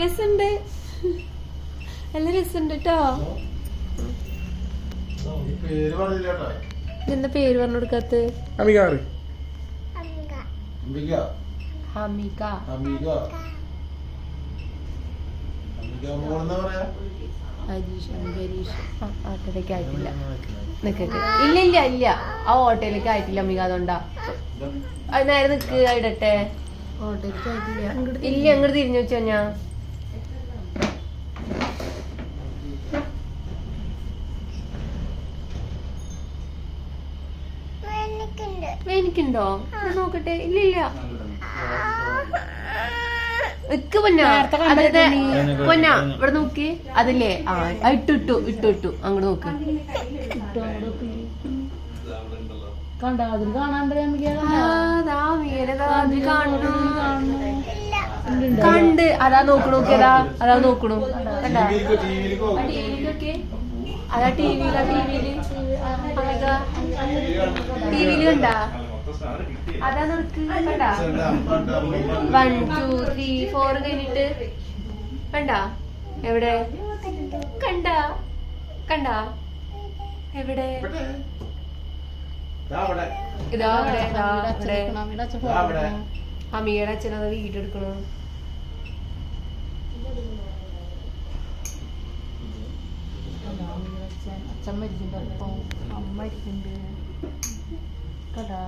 രസമുണ്ട് നല്ല രസമുണ്ട് കേട്ടോ എന്താ പേര് പറഞ്ഞു കൊടുക്കാത്ത ഓട്ടോയിലേക്ക് ആയിട്ടില്ല. നിക്കക്ക് ഇല്ല ഇല്ല ഇല്ല. ആ ഓട്ടോയിലേക്ക് ആയിട്ടില്ല അമിക അതുകൊണ്ടാ. അത് നേരെ നിക്ക് ഇടട്ടെ ഇല്ല അങ്ങോട്ട് തിരിഞ്ഞു വെച്ചോ ഞാൻ. എനിക്കുണ്ടോ നോക്കട്ടെ. ഇല്ല ഇല്ല. നിക്ക് പൊന്ന. അതായത് പൊന്ന ഇവിടെ നോക്കി. അതില്ലേ? ആ ഇട്ടു ഇട്ടു ഇട്ടു ഇട്ടു. അങ്ങോട്ട് നോക്ക്. കണ്ടാ അതിൽ മീനെ ദാ കാണുന്നു. കണ്ട്. അതാ നോക്കണു നോക്കി അതാ അതാ നോക്കണു. അതാ ടിവിയിലാ ടിവിയിൽ. ടിവിയിൽ കണ്ടാ? അതാ നോക്ക് കണ്ടാ? വൺ ടു ത്രീ ഫോർ കഴിഞ്ഞിട്ട് കണ്ടാ? എവിടെ? കണ്ടാ? കണ്ടാ? എവിടെ? ഇതാ അവിടെ അമ്മയുടെ അച്ഛൻ അത് വീഡിയോ എടുക്കണു അച്ഛൻ മരിക്കുന്നുണ്ട് അമ്മ മരിക്കുന്നുണ്ട് കടാ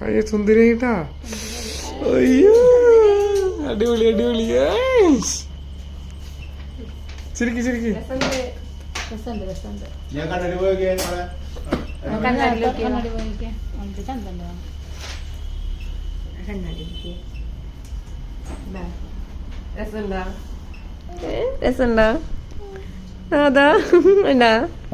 അയ്യോ സുന്ദരിയായിട്ടാ അയ്യോ അടിപൊളി അടിപൊളി. ചിരിക്ക് ചിരിക്ക് ഞാൻ കണ്ണാടി പോയിക്കെ നമുക്ക് ചന്തണ്ടോ കണ്ണാടിയിലേക്ക്. ദാ. രസമുണ്ടാ രസമുണ്ടോ അതാ ഉണ്ടാ